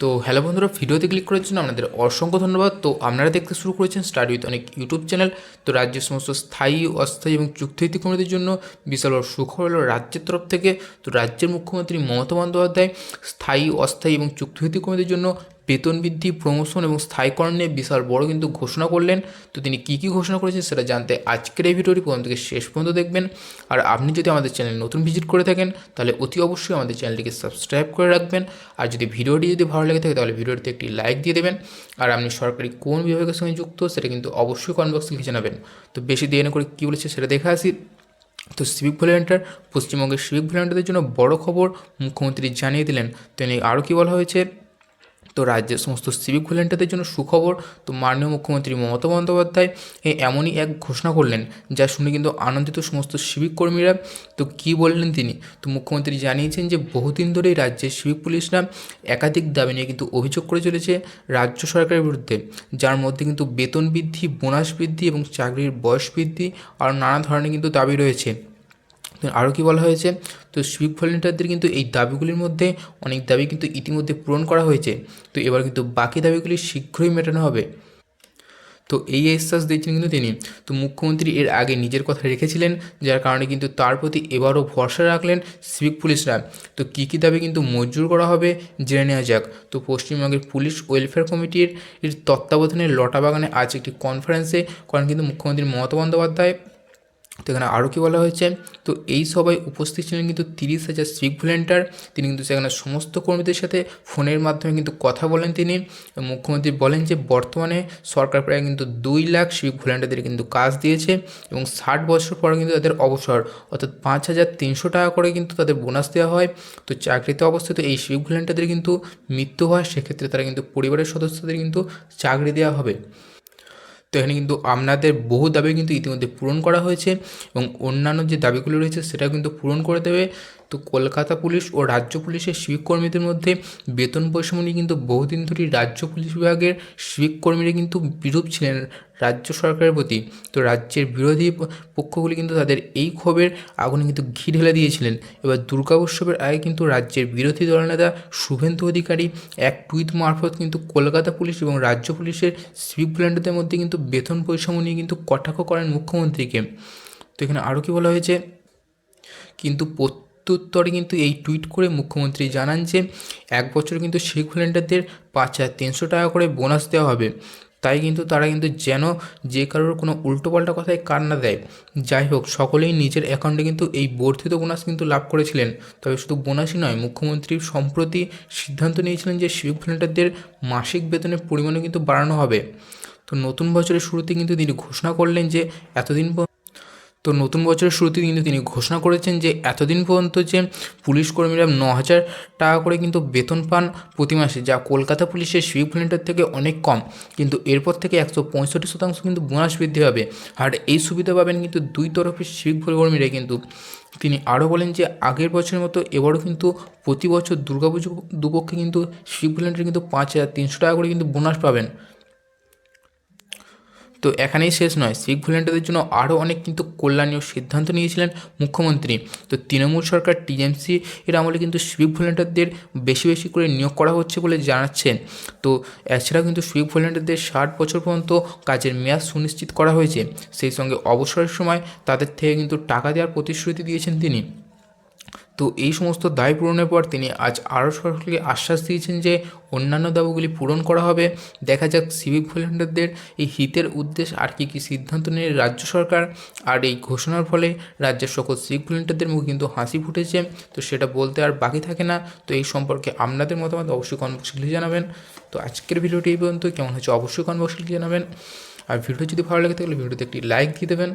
তো হ্যালো বন্ধুরা, ভিডিওতে ক্লিক করার জন্য আপনাদের অসংখ্য ধন্যবাদ। তো আপনারা দেখতে শুরু করেছেন স্টাডি উইথ অনেক ইউটিউব চ্যানেল তো রাজ্যের সমস্ত স্থায়ী, অস্থায়ী এবং চুক্তিভিত্তিক কর্মীদের জন্য বিশাল বড় সুখবর হলো রাজ্যের তরফ থেকে। তো রাজ্যের মুখ্যমন্ত্রী মমতা বন্দ্যোপাধ্যায় স্থায়ী, অস্থায়ী এবং চুক্তিভিত্তিক কর্মীদের জন্য বেতন বৃদ্ধি প্রমোশন এবং স্থায়ীকরণ নিয়ে বিশাল বড় কিন্তু ঘোষণা করলেন। তো তিনি কী কী ঘোষণা করেছেন সেটা জানতে আজকের এই ভিডিওটি প্রথম থেকে শেষ পর্যন্ত দেখবেন। আর আপনি যদি আমাদের চ্যানেল নতুন ভিজিট করে থাকেন, তাহলে অতি অবশ্যই আমাদের চ্যানেলটিকে সাবস্ক্রাইব করে রাখবেন। আর যদি ভিডিওটি যদি ভালো লেগে থাকে, তাহলে ভিডিওটিতে একটি লাইক দিয়ে দেবেন। আর আপনি সরকারি কোন বিভাগের সঙ্গে যুক্ত, সেটা কিন্তু অবশ্যই কমেন্ট বক্সে লিখে জানাবেন। তো বেশি দেরি না করে কী বলেছে সেটা দেখে আসি। তো সিভিক ভলেন্টিয়ার পশ্চিমবঙ্গের সিভিক ভলেন্টিয়ারদের জন্য বড় খবর মুখ্যমন্ত্রী জানিয়ে দিলেন। তিনি আরও কী বলা হয়েছে? তো রাজ্যের সমস্ত সিভিক ভলেন্টিয়ারদের জন্য সুখবর। তো মাননীয় মুখ্যমন্ত্রী মমতা বন্দ্যোপাধ্যায় এমনই এক ঘোষণা করলেন, যা শুনে কিন্তু আনন্দিত সমস্ত সিভিক কর্মীরা। তো কী বললেন তিনি? তো মুখ্যমন্ত্রী জানিয়েছেন যে, বহুদিন ধরেই রাজ্যের সিভিক পুলিশরা একাধিক দাবি নিয়ে কিন্তু অভিযোগ করে চলেছে রাজ্য সরকারের বিরুদ্ধে, যার মধ্যে কিন্তু বেতন বৃদ্ধি, বোনাস বৃদ্ধি এবং চাকরির বয়স বৃদ্ধি, আর নানা ধরনের কিন্তু দাবি রয়েছে। আরও কী বলা হয়েছে? তো সিভিক ভলেন্টিয়ারদের কিন্তু এই দাবিগুলির মধ্যে অনেক দাবি কিন্তু ইতিমধ্যে পূরণ করা হয়েছে। তো এবার কিন্তু বাকি দাবিগুলি শীঘ্রই মেটানো হবে। তো এই আশ্বাস দিয়েছেন কিন্তু তিনি। তো মুখ্যমন্ত্রী এর আগে নিজের কথা রেখেছিলেন, যার কারণে কিন্তু তার প্রতি এবারও ভরসা রাখলেন সিভিক পুলিশরা। তো কী কী দাবি কিন্তু মঞ্জুর করা হবে জেনে নেওয়া যাক। তো পশ্চিমবঙ্গের পুলিশ ওয়েলফেয়ার কমিটির তত্ত্বাবধানে লটাবাগানে আজ একটি কনফারেন্সে করেন কিন্তু মুখ্যমন্ত্রী মমতা বন্দ্যোপাধ্যায় তো এখানে আরও কী বলা হয়েছে? তো এই সভায় উপস্থিত ছিলেন কিন্তু তিরিশ হাজার সিভিক ভলেন্টিয়ার তিনি কিন্তু সেখানে সমস্ত কর্মীদের সাথে ফোনের মাধ্যমে কিন্তু কথা বলেন তিনি। মুখ্যমন্ত্রী বলেন যে বর্তমানে সরকার প্রায় কিন্তু দুই লাখ সিভিক ভলেন্টিয়ারদের কিন্তু কাজ দিয়েছে এবং ষাট বছর পর কিন্তু তাদের অবসর, অর্থাৎ পাঁচ হাজার তিনশো টাকা করে কিন্তু তাদের বোনাস দেওয়া হয়। তো চাকরিতে অবস্থিত এই সিভিক ভলেন্টিয়ারদের কিন্তু মৃত্যু হয়, সেক্ষেত্রে তারা কিন্তু পরিবারের সদস্যদের কিন্তু চাকরি দেওয়া হবে। তো এখানে কিন্তু আপনাদের বহু দাবি কিন্তু ইতিমধ্যে পূরণ করা হয়েছে এবং অন্যান্য যে দাবিগুলো রয়েছে সেটাও কিন্তু পূরণ করে দেবে। তো কলকাতা পুলিশ ও রাজ্য পুলিশের সিভিক কর্মীদের মধ্যে বেতন বৈষম্য নিয়ে কিন্তু বহুদিন ধরেই রাজ্য পুলিশ বিভাগের সিভিক কর্মীরা কিন্তু বিরূপ ছিলেন রাজ্য সরকারের প্রতি। তো রাজ্যের বিরোধী পক্ষগুলি কিন্তু তাদের এই ক্ষোভের আগুনে কিন্তু ঘি ঢেলে দিয়েছিলেন। এবার দুর্গা উৎসবের আগে কিন্তু রাজ্যের বিরোধী দলনেতা শুভেন্দু অধিকারী এক টুইট মারফত কিন্তু কলকাতা পুলিশ এবং রাজ্য পুলিশের সিভিক ভলেন্টিয়ারদের মধ্যে কিন্তু বেতন বৈষম্য নিয়ে কিন্তু কটাক্ষ করেন মুখ্যমন্ত্রীকে। তো এখানে আরও কি বলা হয়েছে? কিন্তু প্রত্যুত্তরে কিন্তু এই টুইট করে মুখ্যমন্ত্রী জানান যে, এক বছর কিন্তু সিভিক ভলেন্টিয়ারদের পাঁচ হাজার তিনশো টাকা করে বোনাস দেওয়া হবে। তাই কিন্তু তারা কিন্তু যেন যে কারোর কোনো উল্টোপাল্টা কথায় কান না দেয়। যাই হোক, সকলেই নিজের অ্যাকাউন্টে কিন্তু এই বর্ধিত বোনাস কিন্তু লাভ করেছিলেন। তবে শুধু বোনাসই নয়, মুখ্যমন্ত্রী সম্প্রতি সিদ্ধান্ত নিয়েছিলেন যে সিভিক ভলেন্টিয়ারদের মাসিক বেতনের পরিমাণও কিন্তু বাড়ানো হবে। তো নতুন বছরের শুরুতে কিন্তু তিনি ঘোষণা করলেন যে, এতদিন তো নতুন বছরের শুরুতে কিন্তু তিনি ঘোষণা করেছেন যে এতদিন পর্যন্ত যে পুলিশ কর্মীরা ন হাজার টাকা করে কিন্তু বেতন পান প্রতি মাসে, যা কলকাতা পুলিশের সিভিক ভলেন্টিয়ার থেকে অনেক কম। কিন্তু এরপর থেকে একশো পঁয়ষট্টি শতাংশ কিন্তু বোনাস বৃদ্ধি হবে। আর এই সুবিধা পাবেন কিন্তু দুই তরফের সিভিক কর্মীরা কিন্তু। তিনি আরও বলেন যে আগের বছরের মতো এবারও কিন্তু প্রতি বছর দুর্গাপুজো দুপক্ষে কিন্তু সিভিক ভলেন্টিয়ার কিন্তু পাঁচ হাজার তিনশো টাকা করে কিন্তু বোনাস পাবেন। তো এখানেই শেষ নয়। শিখ ভলেন্টিয়ারদের জন্য আরও অনেক কিন্তু কল্যাণীয় সিদ্ধান্ত নিয়েছিলেন মুখ্যমন্ত্রী। তো তৃণমূল সরকার, টিএমসি এর আমলে কিন্তু সিভিক ভলেন্টিয়ারদের বেশি বেশি করে নিয়োগ করা হচ্ছে বলে জানাচ্ছেন। তো এছাড়াও কিন্তু সিভিক ভলেন্টিয়ারদের ষাট বছর পর্যন্ত কাজের মেয়াদ সুনিশ্চিত করা হয়েছে। সেই সঙ্গে অবসরের সময় তাদের থেকে কিন্তু টাকা দেওয়ার প্রতিশ্রুতি দিয়েছেন তিনি। তো এই সমস্ত দায় পূরণের পর তিনি আজ আরও সরকারকে আশ্বাস দিয়েছেন যে অন্যান্য দাবিগুলি পূরণ করা হবে। দেখা যাক সিভিক ভলেন্টিয়ারদের এই হিতের উদ্দেশ্য আর কী কী সিদ্ধান্ত নিয়ে রাজ্য সরকার। আর এই ঘোষণার ফলে রাজ্যের সকল সিভিক ভলেন্টিয়ারদের মুখে কিন্তু হাসি ফুটেছে। তো সেটা বলতে আর বাকি থাকে না। তো এই সম্পর্কে আপনাদের মতামত অবশ্যই কনবক্সে লিখে জানাবেন। তো আজকের ভিডিওটি এই পর্যন্ত। কেমন হচ্ছে অবশ্যই কনবক্সে লিখে জানাবেন। আর ভিডিও যদি ভালো লাগে তাহলে ভিডিওতে একটি লাইক দিয়ে দেবেন।